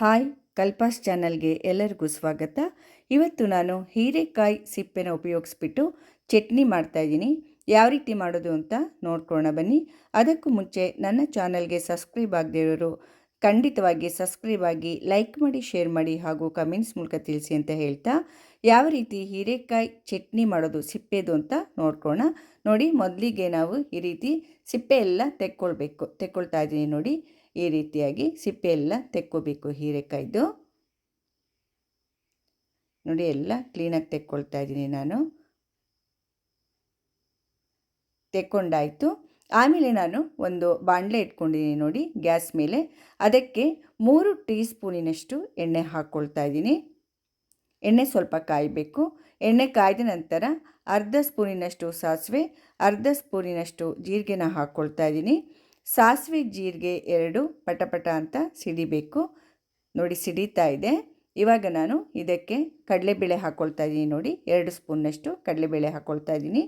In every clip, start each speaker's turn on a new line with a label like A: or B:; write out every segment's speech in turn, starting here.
A: Hi ಕಲ್ಪಾಸ್ ಚಾನಲ್ಗೆ ಎಲ್ಲರಿಗೂ ಸ್ವಾಗತ. ಇವತ್ತು ನಾನು ಹೀರೆಕಾಯಿ ಸಿಪ್ಪೆನ ಉಪಯೋಗಿಸ್ಬಿಟ್ಟು ಚಟ್ನಿ ಮಾಡ್ತಾಯಿದ್ದೀನಿ ಯಾವ ರೀತಿ ಮಾಡೋದು ಅಂತ ನೋಡ್ಕೊಳ್ಳೋಣ ಬನ್ನಿ. ಅದಕ್ಕೂ ಮುಂಚೆ ನನ್ನ ಚಾನಲ್ಗೆ ಸಬ್ಸ್ಕ್ರೈಬ್ ಆಗದೇ ಇರೋರು ಖಂಡಿತವಾಗಿ ಸಬ್ಸ್ಕ್ರೈಬ್ ಆಗಿ ಲೈಕ್ ಮಾಡಿ, ಶೇರ್ ಮಾಡಿ ಹಾಗೂ ಕಮೆಂಟ್ಸ್ ಮೂಲಕ ತಿಳಿಸಿ ಅಂತ ಹೇಳ್ತಾ, ಯಾವ ರೀತಿ ಹೀರೆಕಾಯಿ ಚಟ್ನಿ ಮಾಡೋದು ಸಿಪ್ಪೆದು ಅಂತ ನೋಡ್ಕೋಣ ನೋಡಿ, ಮೊದಲಿಗೆ ನಾವು ಈ ರೀತಿ ಸಿಪ್ಪೆ ಎಲ್ಲ ತೆಕ್ಕೊಳ್ಬೇಕು. ತೆಕ್ಕೊಳ್ತಾ ಇದ್ದೀನಿ ನೋಡಿ, ಈ ರೀತಿಯಾಗಿ ಸಿಪ್ಪೆ ಎಲ್ಲ ತೆಕ್ಕೋಬೇಕು ಹೀರೆಕಾಯ್ದು. ನೋಡಿ, ಎಲ್ಲ ಕ್ಲೀನಾಗಿ ತೆಕ್ಕೊಳ್ತಾ ಇದ್ದೀನಿ ನಾನು. ತೆಕ್ಕೊಂಡಾಯಿತು. ಆಮೇಲೆ ನಾನು ಒಂದು ಬಾಣಲೆ ಇಟ್ಕೊಂಡಿದ್ದೀನಿ ನೋಡಿ ಗ್ಯಾಸ್ ಮೇಲೆ. ಅದಕ್ಕೆ ಮೂರು ಟೀ ಸ್ಪೂನಿನಷ್ಟು ಎಣ್ಣೆ ಹಾಕ್ಕೊಳ್ತಾ ಇದ್ದೀನಿ. ಎಣ್ಣೆ ಸ್ವಲ್ಪ ಕಾಯಬೇಕು. ಎಣ್ಣೆ ಕಾಯ್ದ ನಂತರ ಅರ್ಧ ಸ್ಪೂನಿನಷ್ಟು ಸಾಸಿವೆ, ಅರ್ಧ ಸ್ಪೂನಿನಷ್ಟು ಜೀರಿಗೆನ ಹಾಕ್ಕೊಳ್ತಾ ಇದ್ದೀನಿ. ಸಾಸಿವೆ, ಜೀರಿಗೆ ಎರಡು ಪಟಪಟ ಅಂತ ಸಿಡಿಬೇಕು. ನೋಡಿ ಸಿಡಿತಾ ಇದೆ. ಇವಾಗ ನಾನು ಇದಕ್ಕೆ ಕಡಲೆಬೇಳೆ ಹಾಕ್ಕೊಳ್ತಾ ಇದ್ದೀನಿ ನೋಡಿ. ಎರಡು ಸ್ಪೂನ್ನಷ್ಟು ಕಡಲೆಬೇಳೆ ಹಾಕ್ಕೊಳ್ತಾ ಇದ್ದೀನಿ.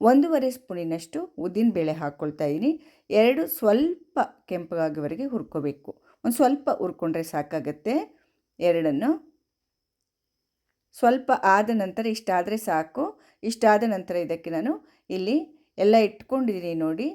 A: ಒಂದೂವರೆ ಸ್ಪೂನಿನಷ್ಟು ಉದ್ದಿನಬೇಳೆ ಹಾಕ್ಕೊಳ್ತಾ ಇದ್ದೀನಿ ಎರಡು ಸ್ವಲ್ಪ ಕೆಂಪಗಾಗುವವರೆಗೆ ಹುರ್ಕೋಬೇಕು. ಒಂದು ಸ್ವಲ್ಪ ಹುರ್ಕೊಂಡ್ರೆ ಸಾಕಾಗತ್ತೆ. ಎರಡನ್ನು ಸ್ವಲ್ಪ ಆದ ನಂತರ ಇಷ್ಟಾದರೆ ಸಾಕು. ಇಷ್ಟಾದ ನಂತರ ಇದಕ್ಕೆ ನಾನು ಇಲ್ಲಿ ಎಲ್ಲ ಇಟ್ಕೊಂಡಿದ್ದೀನಿ ನೋಡಿ.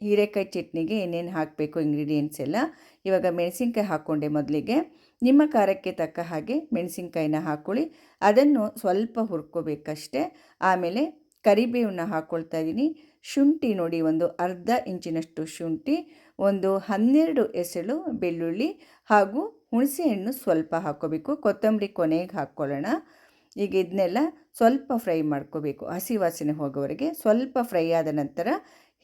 A: ಹೀರೆಕಾಯಿ ಚಟ್ನಿಗೆ ಏನೇನು ಹಾಕಬೇಕು ಇಂಗ್ರೀಡಿಯೆಂಟ್ಸ್ ಎಲ್ಲ. ಇವಾಗ ಮೆಣಸಿನ್ಕಾಯಿ ಹಾಕ್ಕೊಂಡೆ ಮೊದಲಿಗೆ. ನಿಮ್ಮ ಖಾರಕ್ಕೆ ತಕ್ಕ ಹಾಗೆ ಮೆಣಸಿನ್ಕಾಯಿನ ಹಾಕ್ಕೊಳ್ಳಿ ಅದನ್ನು ಸ್ವಲ್ಪ ಹುರ್ಕೋಬೇಕಷ್ಟೆ. ಆಮೇಲೆ ಕರಿಬೇವನ್ನ ಹಾಕ್ಕೊಳ್ತಾ ಇದ್ದೀನಿ. ಶುಂಠಿ ನೋಡಿ, ಒಂದು ಅರ್ಧ ಇಂಚಿನಷ್ಟು ಶುಂಠಿ, ಒಂದು ಹನ್ನೆರಡು ಎಸಳು ಬೆಳ್ಳುಳ್ಳಿ ಹಾಗೂ ಹುಣಸೆಹಣ್ಣು ಸ್ವಲ್ಪ ಹಾಕ್ಕೋಬೇಕು. ಕೊತ್ತಂಬರಿ ಕೊನೆಗೆ ಹಾಕ್ಕೊಳ್ಳೋಣ. ಈಗ ಇದನ್ನೆಲ್ಲ ಸ್ವಲ್ಪ ಫ್ರೈ ಮಾಡ್ಕೋಬೇಕು. ಹಸಿ ವಾಸನೆ ಹೋಗೋವರೆಗೆ ಸ್ವಲ್ಪ ಫ್ರೈ ಆದ ನಂತರ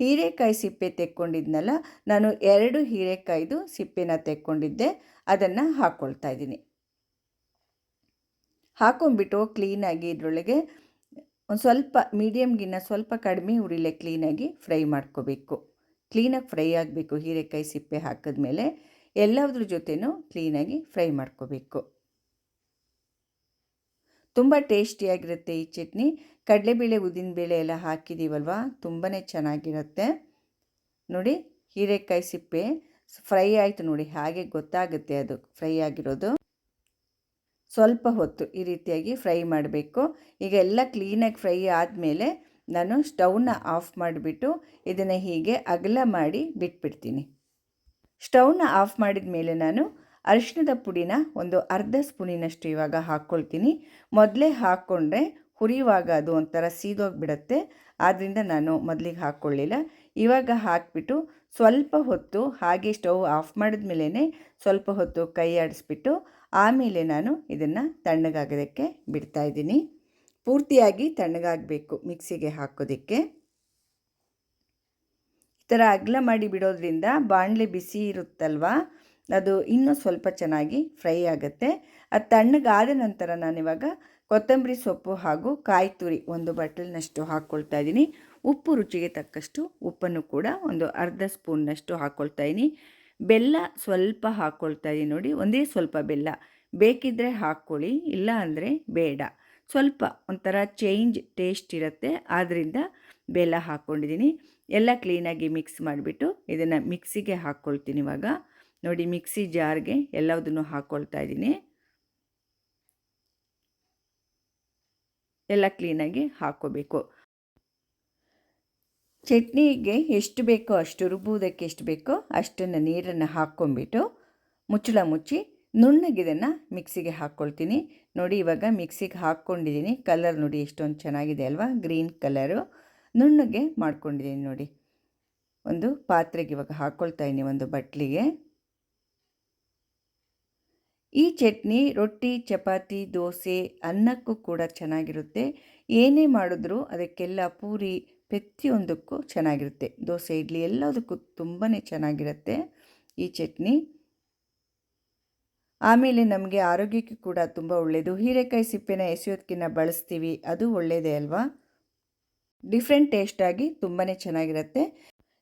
A: ಹೀರೆಕಾಯಿ ಸಿಪ್ಪೆ ತೆಕ್ಕೊಂಡಿದ್ನಲ್ಲ, ನಾನು ಎರಡು ಹೀರೆಕಾಯ್ದು ಸಿಪ್ಪೆನ ತೆಕ್ಕೊಂಡಿದ್ದೆ. ಅದನ್ನು ಹಾಕ್ಕೊಳ್ತಾ ಇದ್ದೀನಿ. ಹಾಕೊಂಡ್ಬಿಟ್ಟು ಕ್ಲೀನಾಗಿ ಇದರೊಳಗೆ ಒಂದು ಸ್ವಲ್ಪ ಮೀಡಿಯಮ್ಗಿನ್ನ ಸ್ವಲ್ಪ ಕಡಿಮೆ ಉರಿಲೆ ಕ್ಲೀನಾಗಿ ಫ್ರೈ ಮಾಡ್ಕೋಬೇಕು. ಕ್ಲೀನಾಗಿ ಫ್ರೈ ಆಗಬೇಕು. ಹೀರೆಕಾಯಿ ಸಿಪ್ಪೆ ಹಾಕಿದ್ಮೇಲೆ ಎಲ್ಲದ್ರ ಜೊತೆನೂ ಕ್ಲೀನಾಗಿ ಫ್ರೈ ಮಾಡ್ಕೋಬೇಕು. ತುಂಬ ಟೇಸ್ಟಿಯಾಗಿರುತ್ತೆ ಈ ಚಟ್ನಿ. ಕಡಲೆಬೇಳೆ ಉದ್ದಿನಬೇಳೆ ಎಲ್ಲ ಹಾಕಿದ್ದೀವಲ್ವ ತುಂಬಾ ಚೆನ್ನಾಗಿರುತ್ತೆ. ನೋಡಿ, ಹೀರೆಕಾಯಿ ಸಿಪ್ಪೆ ಫ್ರೈ ಆಯಿತು ನೋಡಿ, ಹಾಗೆ ಗೊತ್ತಾಗುತ್ತೆ ಅದು ಫ್ರೈ ಆಗಿರೋದು. ಸ್ವಲ್ಪ ಹೊತ್ತು ಈ ರೀತಿಯಾಗಿ ಫ್ರೈ ಮಾಡಬೇಕು. ಈಗ ಎಲ್ಲ ಕ್ಲೀನಾಗಿ ಫ್ರೈ ಆದಮೇಲೆ ನಾನು ಸ್ಟವ್ನ ಆಫ್ ಮಾಡಿಬಿಟ್ಟು ಇದನ್ನು ಹೀಗೆ ಅಗಲ ಮಾಡಿ ಬಿಟ್ಬಿಡ್ತೀನಿ. ಸ್ಟವ್ನ ಆಫ್ ಮಾಡಿದ ಮೇಲೆ ನಾನು ಅರಿಶಿಣದ ಪುಡಿನ ಒಂದು ಅರ್ಧ ಸ್ಪೂನಿನಷ್ಟು ಇವಾಗ ಹಾಕ್ಕೊಳ್ತೀನಿ. ಮೊದಲೇ ಹಾಕ್ಕೊಂಡ್ರೆ ಹುರಿಯುವಾಗ ಅದು ಒಂಥರ ಸೀದೋಗಿಬಿಡತ್ತೆ. ಆದ್ದರಿಂದ ನಾನು ಮೊದಲಿಗೆ ಹಾಕ್ಕೊಳ್ಳಿಲ್ಲ. ಇವಾಗ ಹಾಕಿಬಿಟ್ಟು ಸ್ವಲ್ಪ ಹೊತ್ತು ಹಾಗೆ ಸ್ಟವ್ ಆಫ್ ಮಾಡಿದ ಮೇಲೇ ಸ್ವಲ್ಪ ಹೊತ್ತು ಕೈ ಆಡಿಸ್ಬಿಟ್ಟು ಆಮೇಲೆ ನಾನು ಇದನ್ನು ತಣ್ಣಗಾಗೋದಕ್ಕೆ ಬಿಡ್ತಾಯಿದ್ದೀನಿ ಪೂರ್ತಿಯಾಗಿ ತಣ್ಣಗಾಗಬೇಕು ಮಿಕ್ಸಿಗೆ ಹಾಕೋದಕ್ಕೆ. ಈ ಥರ ಅಗಲ ಮಾಡಿ ಬಿಡೋದ್ರಿಂದ ಬಾಣಲೆ ಬಿಸಿ ಇರುತ್ತಲ್ವ? ಅದು ಇನ್ನೂ ಸ್ವಲ್ಪ ಚೆನ್ನಾಗಿ ಫ್ರೈ ಆಗುತ್ತೆ. ಅದು ತಣ್ಣಗಾದ ನಂತರ ನಾನಿವಾಗ ಕೊತ್ತಂಬರಿ ಸೊಪ್ಪು ಹಾಗೂ ಕಾಯಿ ತುರಿ ಒಂದು ಬಟ್ಟಲಿನಷ್ಟು ಹಾಕ್ಕೊಳ್ತಾ ಇದ್ದೀನಿ. ಉಪ್ಪು ರುಚಿಗೆ ತಕ್ಕಷ್ಟು ಉಪ್ಪನ್ನು ಕೂಡ ಒಂದು ಅರ್ಧ ಸ್ಪೂನ್ನಷ್ಟು ಹಾಕ್ಕೊಳ್ತಾ ಇದ್ದೀನಿ ಬೆಲ್ಲ ಸ್ವಲ್ಪ ಹಾಕ್ಕೊಳ್ತಾ ಇದ್ದೀನಿ ನೋಡಿ, ಒಂದೇ ಸ್ವಲ್ಪ ಬೆಲ್ಲ. ಬೇಕಿದ್ದರೆ ಹಾಕ್ಕೊಳ್ಳಿ, ಇಲ್ಲ ಅಂದರೆ ಬೇಡ. ಸ್ವಲ್ಪ ಒಂಥರ ಚೇಂಜ್ ಟೇಸ್ಟ್ ಇರುತ್ತೆ ಆದ್ದರಿಂದ ಬೆಲ್ಲ ಹಾಕ್ಕೊಂಡಿದ್ದೀನಿ ಎಲ್ಲ ಕ್ಲೀನಾಗಿ ಮಿಕ್ಸ್ ಮಾಡಿಬಿಟ್ಟು ಇದನ್ನು ಮಿಕ್ಸಿಗೆ ಹಾಕ್ಕೊಳ್ತೀನಿ ಇವಾಗ. ನೋಡಿ ಮಿಕ್ಸಿ ಜಾರ್ಗೆ ಎಲ್ಲದನ್ನು ಹಾಕ್ಕೊಳ್ತಾ ಇದ್ದೀನಿ ಎಲ್ಲ ಕ್ಲೀನಾಗಿ ಹಾಕ್ಕೋಬೇಕು ಚಟ್ನಿಗೆ ಎಷ್ಟು ಬೇಕೋ ಅಷ್ಟು ರುಬ್ಬುವುದಕ್ಕೆ ಎಷ್ಟು ಬೇಕೋ ಅಷ್ಟನ್ನು ನೀರನ್ನು ಹಾಕ್ಕೊಂಬಿಟ್ಟು ಮುಚ್ಚಳ ಮುಚ್ಚಿ ನುಣ್ಣಗಿದನ್ನು ಮಿಕ್ಸಿಗೆ ಹಾಕ್ಕೊಳ್ತೀನಿ. ನೋಡಿ, ಇವಾಗ ಮಿಕ್ಸಿಗೆ ಹಾಕ್ಕೊಂಡಿದ್ದೀನಿ. ಕಲರ್ ನೋಡಿ ಎಷ್ಟೊಂದು ಚೆನ್ನಾಗಿದೆ ಅಲ್ವಾ? Green colour. ನುಣ್ಣಗೆ ಮಾಡ್ಕೊಂಡಿದ್ದೀನಿ ನೋಡಿ. ಒಂದು ಪಾತ್ರೆಗೆ ಇವಾಗ ಹಾಕ್ಕೊಳ್ತಾ ಇದ್ದೀನಿ ಒಂದು ಬಟ್ಲಿಗೆ. ಈ ಚಟ್ನಿ ರೊಟ್ಟಿ, ಚಪಾತಿ, ದೋಸೆ ಅನ್ನಕ್ಕೂ ಕೂಡ ಚೆನ್ನಾಗಿರುತ್ತೆ. ಏನೇ ಮಾಡಿದ್ರೂ ಅದಕ್ಕೆಲ್ಲ ಪೂರಿ ಪ್ರತಿಯೊಂದಕ್ಕೂ ಚೆನ್ನಾಗಿರುತ್ತೆ. ದೋಸೆ, ಇಡ್ಲಿ ಎಲ್ಲದಕ್ಕೂ ತುಂಬಾ ಚೆನ್ನಾಗಿರುತ್ತೆ ಈ ಚಟ್ನಿ. ಆಮೇಲೆ ನಮಗೆ ಆರೋಗ್ಯಕ್ಕೆ ಕೂಡ ತುಂಬ ಒಳ್ಳೆಯದು ಹೀರೆಕಾಯಿ ಸಿಪ್ಪೆನ ಎಸೆಯೋದಕ್ಕಿನ್ನ ಬಳಸ್ತೀವಿ. ಅದು ಒಳ್ಳೆಯದೇ ಅಲ್ವಾ? ಡಿಫ್ರೆಂಟ್ ಟೇಸ್ಟಾಗಿ ತುಂಬಾ ಚೆನ್ನಾಗಿರುತ್ತೆ.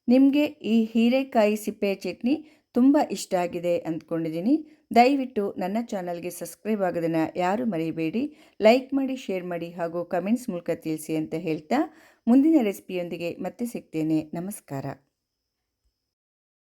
A: ನಿಮಗೆ ಈ ಹೀರೆಕಾಯಿ ಸಿಪ್ಪೆ ಚಟ್ನಿ ತುಂಬ ಇಷ್ಟ ಆಗಿದೆ ಅಂದ್ಕೊಂಡಿದ್ದೀನಿ. ದಯವಿಟ್ಟು ನನ್ನ ಚಾನಲ್ಗೆ ಸಬ್ಸ್ಕ್ರೈಬ್ ಆಗೋದನ್ನು ಯಾರು ಮರಿಬೇಡಿ. ಲೈಕ್ ಮಾಡಿ, ಶೇರ್ ಮಾಡಿ ಹಾಗೂ ಕಮೆಂಟ್ಸ್ ಮೂಲಕ ತಿಳಿಸಿ ಅಂತ ಹೇಳ್ತಾ ಮುಂದಿನ ರೆಸಿಪಿಯೊಂದಿಗೆ ಮತ್ತೆ ಸಿಗ್ತೇನೆ. ನಮಸ್ಕಾರ.